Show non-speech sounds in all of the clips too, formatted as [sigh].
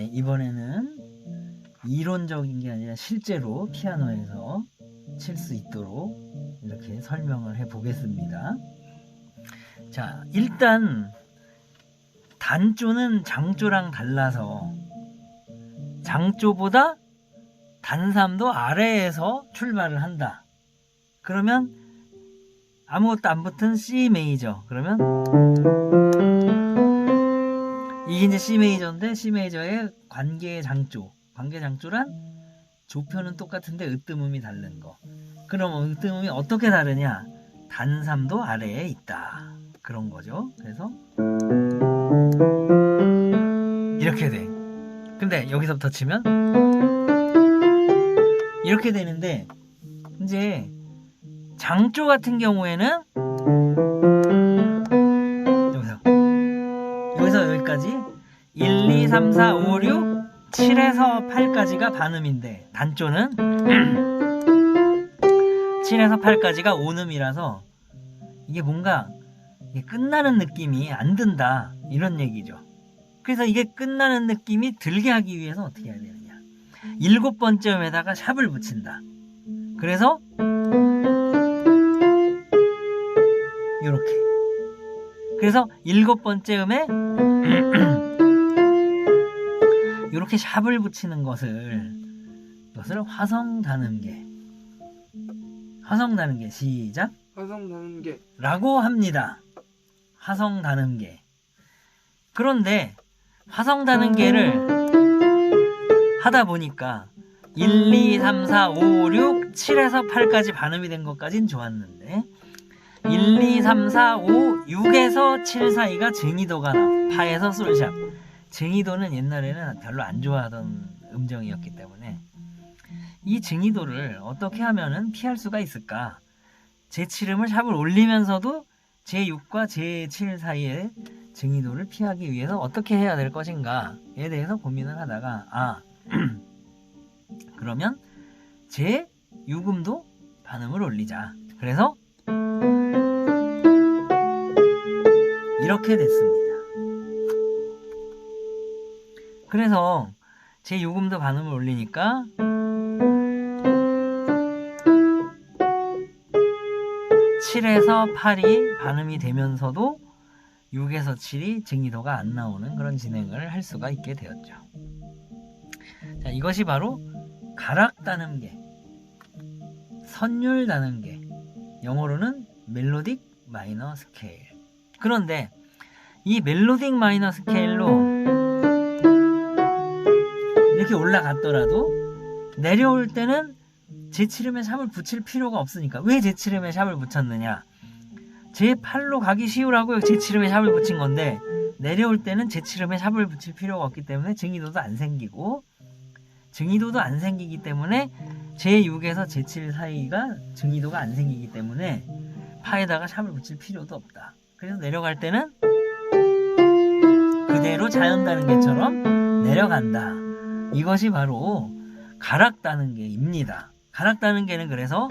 네, 이번에는 이론적인 게 아니라 실제로 피아노에서 칠 수 있도록 이렇게 설명을 해 보겠습니다. 자, 일단 단조는 장조랑 달라서 장조보다 단삼도 아래에서 출발을 한다. 그러면 아무것도 안 붙은 C 메이저. 그러면 이게 이제 C 메이저인데 C 메이저의 관계 장조. 관계 장조란 조표는 똑같은데 으뜸음이 다른 거. 그럼 으뜸음이 어떻게 다르냐? 단삼도 아래에 있다. 그런 거죠. 그래서 이렇게 돼. 근데 여기서부터 치면 이렇게 되는데 이제 장조 같은 경우에는 3, 4, 5, 6, 7에서 8까지가 반음인데 단조는 [clears throat] 7에서 8까지가 온음이라서 이게 뭔가 이게 끝나는 느낌이 안 든다 이런 얘기죠. 그래서 이게 끝나는 느낌이 들게 하기 위해서 어떻게 해야 되느냐? 일곱 번째 음에다가 샵을 붙인다. 그래서 이렇게. 그래서 일곱 번째 음에 [clears throat] 이렇게 샵을 붙이는 것을 이것을 화성 단음계. 화성 단음계 시작. 화성 나는 게 라고 합니다. 화성 단음계. 그런데 화성 단음계를 하다 보니까 1, 2, 3, 4, 5, 6, 7에서 8까지 반음이 된 것까진 좋았는데 1, 2, 3, 4, 5, 6에서 7 사이가 쟁이도가 나. 파에서 솔샵. 쟁이도는 옛날에는 별로 안 좋아하던 음정이었기 때문에 이 쟁이도를 어떻게 하면은 피할 수가 있을까? 제7음을 샵을 올리면서도 제6과 제7 사이의 증이도를 피하기 위해서 어떻게 해야 될 것인가에 대해서 고민을 하다가 아 [clears throat] 그러면 제6음도 반음을 올리자. 그래서 이렇게 됐습니다. 그래서 제6음도 반음을 올리니까 7에서 8이 반음이 되면서도 6에서 7이 증기도가 안 나오는 그런 진행을 할 수가 있게 되었죠. 자, 이것이 바로 가락 단음계, 선율 단음계, 영어로는 멜로딕 마이너 스케일. 그런데 이 멜로딕 마이너 스케일로 이렇게 올라갔더라도 내려올 때는 제7음에 샵을 붙일 필요가 없으니까. 왜 제7음에 샵을 붙였느냐? 제8로 가기 쉬우라고 제7음에 샵을 붙인 건데. 내려올 때는 제7음에 샵을 붙일 필요가 없기 때문에 증이도도 안 생기고 증이도도 안 생기기 때문에 제6에서 제7 사이가 증이도가 안 생기기 때문에 파에다가 샵을 붙일 필요도 없다. 그래서 내려갈 때는 그대로 자연다는 게처럼 내려간다 이것이 바로 가락다는 게입니다. 가락다는 게는 그래서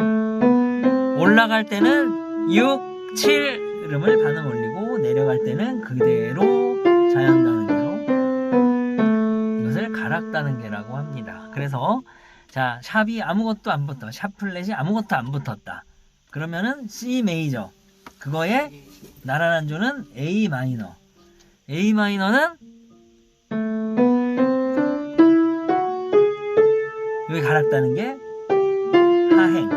올라갈 때는 6, 7 이름을 반음 올리고 내려갈 때는 그대로 자연다는 게로 이것을 가락다는 게라고 합니다. 그래서 자 샵이 아무것도 안 붙어 샵 플랫이 아무것도 안 붙었다. 그러면은 C 메이저 그거에 나란한 조는 A 마이너 A 마이너는 여기 가락다는 게 하행.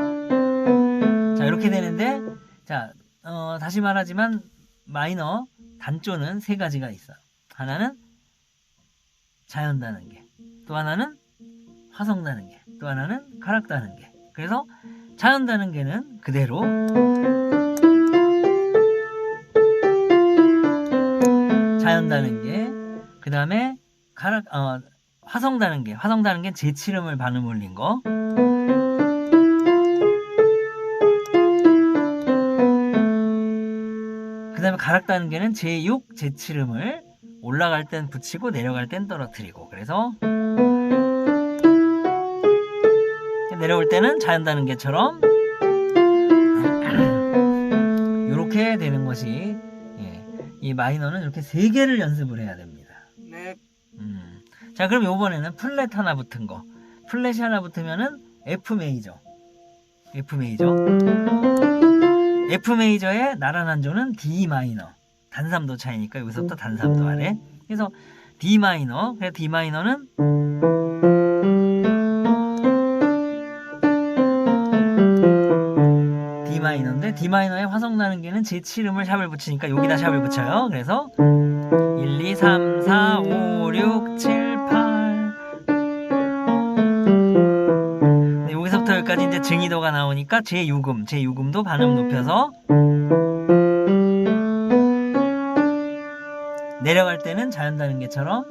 자, 이렇게 되는데, 자, 어, 다시 말하지만, 마이너, 단조는 세 가지가 있어. 하나는 자연다는 게, 또 하나는 화성다는 게, 또 하나는 가락다는 게. 그래서 자연다는 게는 그대로 자연다는 게, 그 다음에 가락, 어, 화성다는 게, 화성다는 게 제7음을 반음 올린 거. 그 다음에 가락다는 게는 제6, 제7음을 올라갈 땐 붙이고 내려갈 땐 떨어뜨리고. 그래서 내려올 때는 자연다는 게처럼 [clears throat] 이렇게 되는 것이 예, 이 마이너는 이렇게 세 개를 연습을 해야 됩니다. 자, 그럼 요번에는 플랫 하나 붙은 거. 플랫이 하나 붙으면은 F 메이저. F 메이저. F 메이저의 나란한 조는 D 마이너. 단삼도 차이니까 여기서부터 단삼도 아래. 그래서 D 마이너. 그래서 D 마이너는 D 마이너인데 D 마이너의 화성 나는 게는 제7음을 샵을 붙이니까 여기다 샵을 붙여요. 그래서 1, 2, 3, 4, 5, 6, 7, 여기까지 이제 증이도가 나오니까 제6음, 제6음도 반음 높여서 내려갈 때는 자연다는 게처럼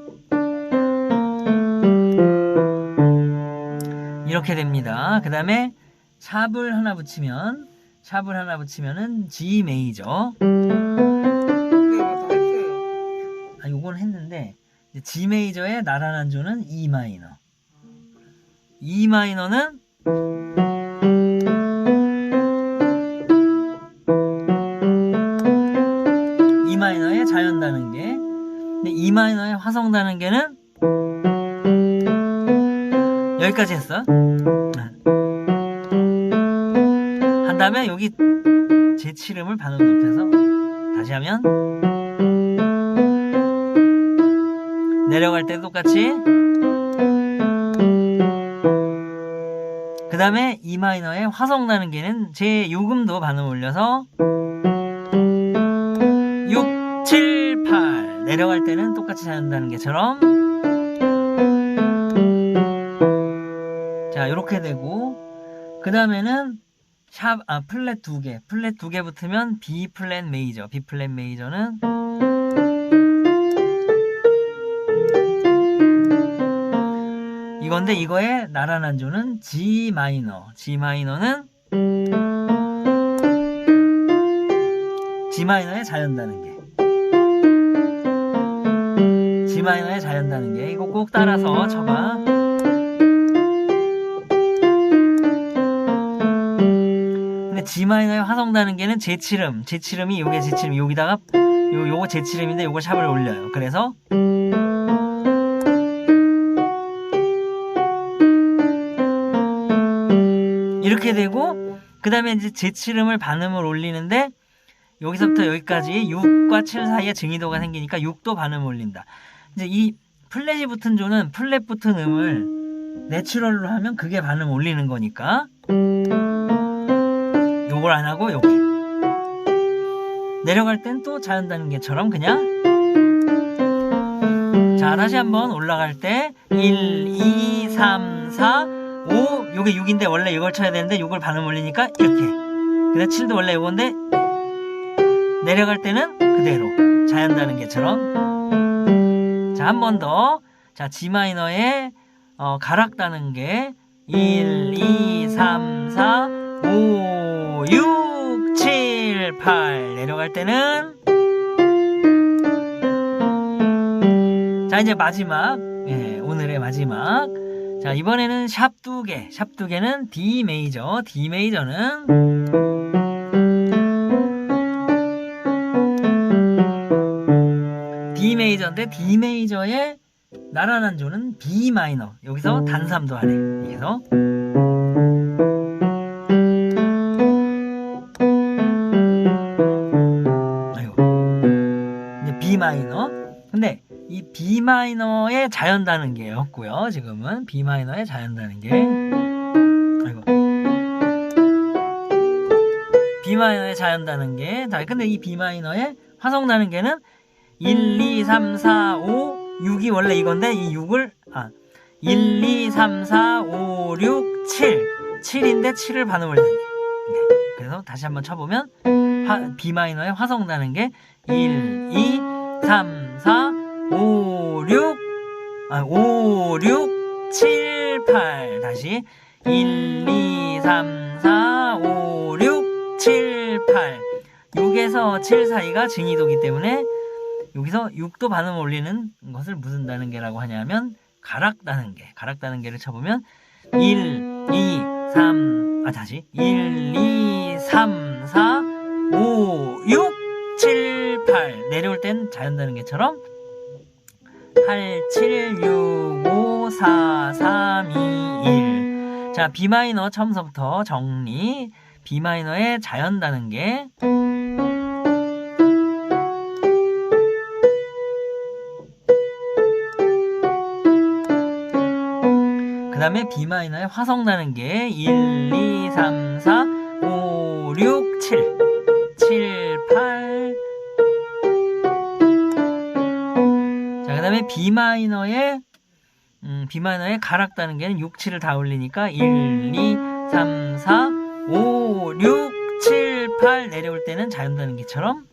이렇게 됩니다. 그 다음에 샵을 하나 붙이면 샵을 하나 붙이면은 G 메이저. 아, 요건 했는데 G 메이저의 나란한 조는 E 마이너. E 마이너는 E 마이너의 자연 다는계. 근데 E 마이너의 화성 다는계는 여기까지 했어. 한 다음에 여기 제7음을 반음 높여서 다시 하면 내려갈 때 똑같이 다음에 E 마이너의 화성 나는 게는 제 요금도 반음 올려서 6, 7, 8 내려갈 때는 똑같이 자는다는 게처럼 자 요렇게 되고 그 다음에는 샵, 아, 플랫 두 개. 플랫 두 개 붙으면 B 플랫 메이저. B 플랫 메이저는 이건데 이거의 나란한 조는 G 마이너. G 마이너는 G 마이너의 자연 다는계. G 마이너의 자연 다는계. 이거 꼭 따라서 쳐봐. 근데 G 마이너의 화성 다는계는 제7음. 제7음이 요게 제7음. 여기다가 요 요거 제7음인데 요거 샵을 올려요. 그래서 이렇게 되고 그 다음에 이제 제7음을 반음을 올리는데 여기서부터 여기까지 6과 7 사이에 증이도가 생기니까 6도 반음 올린다. 이제 이 플랫이 붙은 조는 플랫 붙은 음을 내추럴로 하면 그게 반음 올리는 거니까. 요걸 안 하고 여기 내려갈 땐 또 자연 단계처럼 그냥. 자 다시 한번 올라갈 때 1, 2, 3, 4, 5 요게 6인데 원래 이걸 쳐야 되는데 6을 반음 올리니까 이렇게. 그다음 7도 원래 요건데 내려갈 때는 그대로 자연 다는 게처럼. 자 한 번 더. 자 G 마이너의 어, 가락 다는 게 1, 2, 3, 4, 5, 6, 7, 8 내려갈 때는 자 이제 마지막. 예, 오늘의 마지막 자 이번에는 샵 두 개, 샵 두 개는 D 메이저, D 메이저는 D 메이저인데 D 메이저의 나란한 조는 B 마이너 여기서 단삼도 아래. 여기서 B 마이너의 자연 다는계였고요. 지금은 B 마이너의 자연 다는계. 아이고. B 마이너의 자연. 다 근데 이 B 마이너의 화성 다는계는 1, 2, 3, 4, 5, 6이 원래 이건데 이 6을 아 1, 2, 3, 4, 5, 6, 7 7인데 7을 반음을. 네. 그래서 다시 한번 쳐보면 화, B 마이너의 화성 다는게 1, 2, 3, 4, 5, 6, 아, 5, 6, 7, 8. 다시. 1, 2, 3, 4, 5, 6, 7, 8. 6에서 7 사이가 증이도기 때문에 여기서 6도 반음 올리는 것을 무슨 다는계라고 하냐면 가락 다는계. 가락 다는계를 쳐보면 1, 2, 3, 아, 다시. 1, 2, 3, 4, 5, 6, 7, 8. 내려올 땐 자연 다는계처럼 8, 7, 6, 4, 3, 2, 1. 자, B 마이너 처음서부터 정리. B 마이너의 자연 다는게. 그 다음에 B 마이너의 화성 다는게 1, 2, 3, 4, 5, 6, 7. 7, 그 다음에 B 마이너의 음, B 마이너의 가락 다는 게는 6, 7을 다 올리니까 1, 2, 3, 4, 5, 6, 7, 8 내려올 때는 자연 다는 게처럼